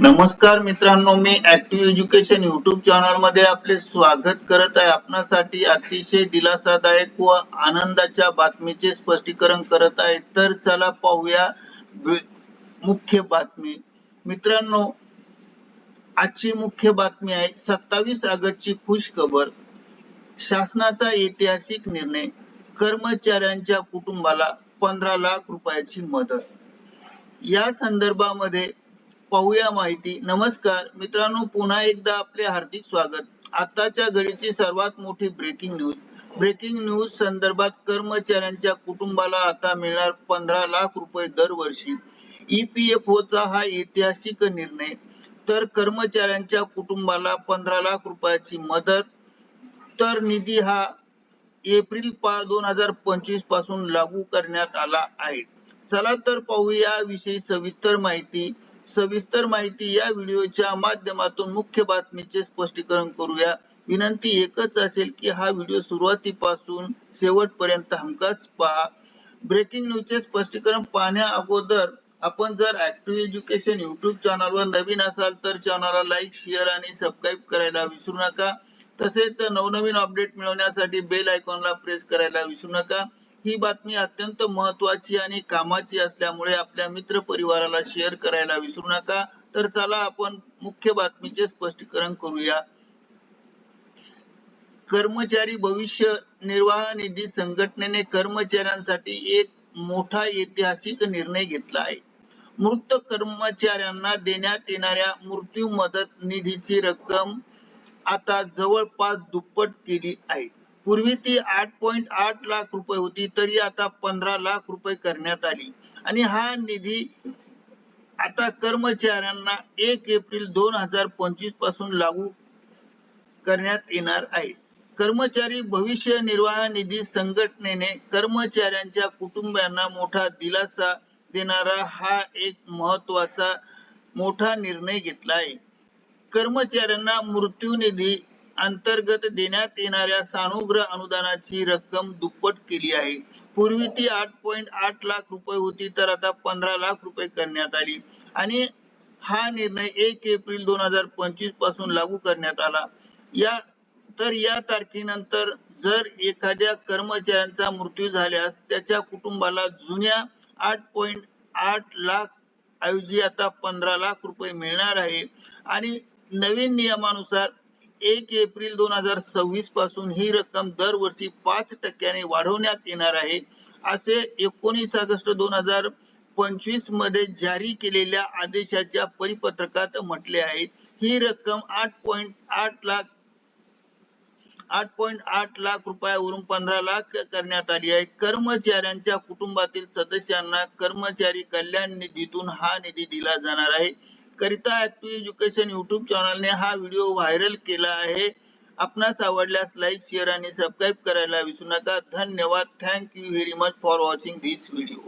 नमस्कार मित्रांनो मी ऍक्टिव्ह एज्युकेशन युट्यूब चॅनलमध्ये आपले स्वागत करत आहे. आपणासाठी अतिशय दिलासादायक व आनंदाच्या बातमीचे स्पष्टीकरण करत आहे. तर चला पाहूया मुख्य बातमी. मित्रांनो आजची मुख्य बातमी आहे सत्तावीस ऑगस्टची खुश खबर शासनाचा ऐतिहासिक निर्णय कर्मचाऱ्यांच्या कुटुंबाला पंधरा लाख रुपयाची मदत. या संदर्भामध्ये पाहूया माहिती. नमस्कार. मित्रांनो पुन्हा एकदा आपले हार्दिक स्वागत. आताच्या घडीची सर्वात मोठी ब्रेकिंग न्यूज ब्रेकिंग न्यूज संदर्भात कर्मचाऱ्यांच्या कुटुंबाला आता मिळणार पंधरा लाख रुपये दरवर्षी. EPFO चा हा ऐतिहासिक निर्णय. तर कर्मचाऱ्यांच्या कुटुंबाला पंधरा लाख रुपयाची मदत. तर निधी हा एप्रिल दोन हजार पंचवीसपासून लागू करण्यात आला आहे. चला तर पाहूया विषयी सविस्तर माहिती. सविस्तर माहिती या व्हिडिओच्या माध्यमातून मुख्य बातमीचे स्पष्टीकरण करूया. विनंती एकच असेल की हा व्हिडिओ सुरुवातीपासून शेवटपर्यंत हमखास पहा. ब्रेकिंग न्यूजचे स्पष्टीकरण पाहण्या अगोदर आपण जर ऍक्टिव्ह एज्युकेशन युट्यूब चॅनलवर नवीन असाल तर चॅनलला लाईक शेअर आणि सबस्क्राईब करायला विसरू नका. तसेच नवनवीन अपडेट मिळवण्यासाठी बेल आयकॉनला प्रेस करायला विसरू नका. ही बातमी अत्यंत महत्वाची आणि कामाची असल्यामुळे आपल्या मित्र परिवाराला शेअर करायला विसरू नका. तर चला आपण मुख्य बातमीचे स्पष्टीकरण करूया. कर्मचारी भविष्य निर्वाह निधी संघटनेने कर्मचाऱ्यांसाठी एक मोठा ऐतिहासिक निर्णय घेतला आहे. मृत कर्मचाऱ्यांना देण्यात येणाऱ्या मृत्यू मदत निधीची रक्कम आता जवळपास दुप्पट केली आहे. पूर्वी ती आठ पॉइंट आठ लाख रुपये होती तरी आता पंधरा लाख रुपये करण्यात आली. आणि हा निधी आता कर्मचाऱ्यांना एक एप्रिल दोन हजार पंचवीसपासून लागू करण्यात येणार आहे. कर्मचारी भविष्य निर्वाह निधी संघटनेने कर्मचाऱ्यांच्या कुटुंबियांना मोठा दिलासा देणारा हा एक महत्त्वाचा मोठा निर्णय घेतला आहे. कर्मचाऱ्यांना मृत्यू निधी अंतर्गत देण्यात येणाऱ्या सानुग्रह अनुदानाची रक्कम दुप्पट केली आहे. पूर्वी ती आठ पॉईंट आठ लाख रुपये होती तर आता पंधरा लाख रुपये करण्यात आली. आणि हा निर्णय एक एप्रिल दोन हजार पंचवीसपासून लागू करण्यात आला. या तर या तारखेनंतर जर एखाद्या कर्मचाऱ्यांचा मृत्यू झाल्यास त्याच्या कुटुंबाला जुन्या आठ पॉईंट आठ लाख ऐवजी आता पंधरा लाख रुपये मिळणार आहे. आणि नवीन नियमानुसार एक एप्रिल दोन हजार सव्वीसपासून ही रक्कम दरवर्षी पाच टक्क्याने वाढवण्यात येणार आहे. असे एकोणीस ऑगस्ट दोन हजार पंचवीसमध्ये जारी केलेल्या आदेशाच्या परिपत्रकात म्हटले आहे. ही रक्कम आठ पॉइंट आठ लाख आठ पॉइंट आठ लाख रुपयावरून पंधरा लाख करण्यात आली आहे. कर्मचाऱ्यांच्या कुटुंबातील सदस्यांना कर्मचारी कल्याण निधीतून हा निधी दिला जाणार आहे. करिता ऍक्टिव्ह एज्युकेशन युट्यूब चॅनलने हा व्हिडिओ व्हायरल केला आहे. आपणास आवडल्यास लाईक शेअर आणि सबस्क्राईब करायला विसरू नका. धन्यवाद. Thank you very much for watching this video